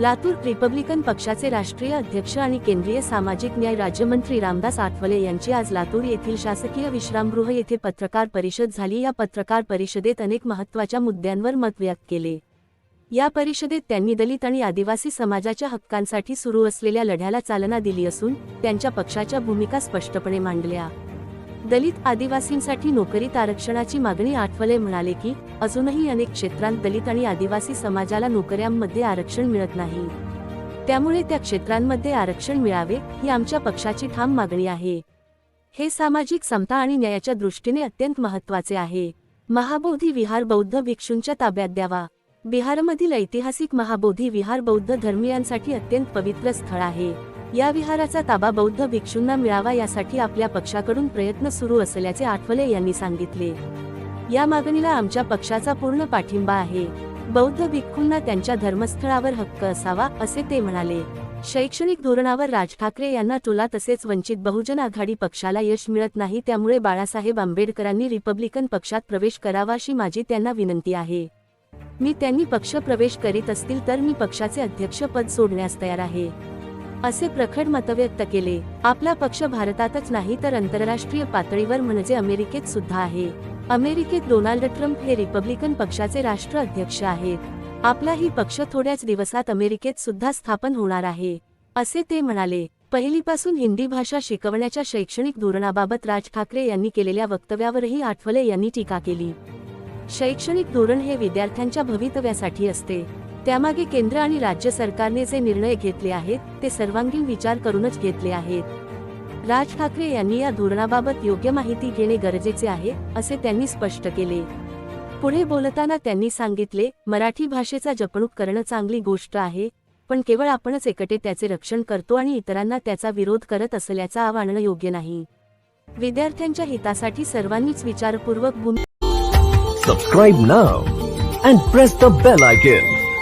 Latur Republican पक्षाचे राष्ट्रीय अध्यक्ष आणि केंद्रीय सामाजिक न्याय राज्यमंत्री रामदास आठवले यांची आज लातूर येथील शासकीय विश्रामगृह येथे पत्रकार परिषद झाली. या पत्रकार परिषदेत अनेक महत्त्वाच्या मुद्द्यांवर मत व्यक्त केले. या परिषदेत त्यांनी दलित आणि आदिवासी समाजाच्या हक्कांसाठी सुरू असलेल्या लढ्याला चालना दिली असून त्यांच्या पक्षाच्या भूमिका स्पष्टपणे मांडल्या. दलित आदिवासींसाठी नोकरीत आरक्षणाची मागणी आठवले म्हणाले की अजूनही अनेक क्षेत्रांत दलित आणि आदिवासी समाजाला नोकऱ्यांमध्ये आरक्षण मिळत नाही. त्यामुळे त्या क्षेत्रांमध्ये आरक्षण मिळावे ही आमच्या पक्षाची ठाम मागणी आहे. हे सामाजिक समता आणि न्यायाच्या दृष्टीने अत्यंत महत्त्वाचे आहे. महाबोधी विहार बौद्ध भिक्षूंच्या ताब्यात द्यावा. बिहारमधील ऐतिहासिक महाबोधी विहार बौद्ध धर्मियांसाठी अत्यंत पवित्र स्थळ आहे. या विहाराचा ताबा बौद्ध भिक्षूंना मिळावा यासाठी आपल्या पक्षाकडून प्रयत्न सुरू असल्याचे आठवले यांनी सांगितले. या मागणीला आमच्या पक्षाचा पूर्ण पाठिंबा आहे. बौद्ध भिक्खूंना त्यांच्या धर्मस्थळावर हक्क असावा असे ते म्हणाले. शैक्षणिक धोरणावर राज ठाकरे यांना टोला तसेच वंचित बहुजन आघाडी पक्षाला यश मिळत नाही त्यामुळे बाळासाहेब आंबेडकरांनी रिपब्लिकन पक्षात प्रवेश करावा अशी माझी त्यांना विनंती आहे. मी त्यांनी पक्ष प्रवेश करीत असतील तर मी पक्षाचे अध्यक्षपद सोडण्यास तयार आहे. असे प्रखर मत व्यक्त केले. आपला पक्ष भारतातच नाही तर आंतरराष्ट्रीय पातळीवर म्हणजे अमेरिकेत सुद्धा आहे. अमेरिकेत डोनाल्ड ट्रम्प हे रिपब्लिकन पक्षाचे राष्ट्र अध्यक्ष आहेत. आपला ही पक्ष थोड्याच दिवसात अमेरिकेत सुद्धा स्थापन होणार आहे. असे ते म्हणाले. पहिलीपासून हिंदी भाषा शिकवण्याच्या शैक्षणिक धोरणाबाबत राज ठाकरे यांनी केलेल्या वक्तव्यावरही आठवले यांनी टीका केली. शैक्षणिक धोरण हे विद्यार्थ्यांच्या भवितव्यासाठी असते. त्यामागे केंद्र आणि राज्य सरकारने जे निर्णय घेतले आहेत ते सर्वांगीण विचार करूनच घेतले आहेत. राज ठाकरे यांनी या धोरणाबाबत योग्य माहिती घेणे गरजेचे आहे असे त्यांनी स्पष्ट केले. पुढे बोलताना त्यांनी सांगितले मराठी भाषेचा जपणूक करणं चांगली गोष्ट आहे पण केवळ आपणच एकटे त्याचे रक्षण करतो आणि इतरांना त्याचा विरोध करत असल्याचं आवाहन योग्य नाही. विद्यार्थ्यांच्या हितासाठी सर्वांनीच विचारपूर्वक भूमिका Subscribe now and press the bell.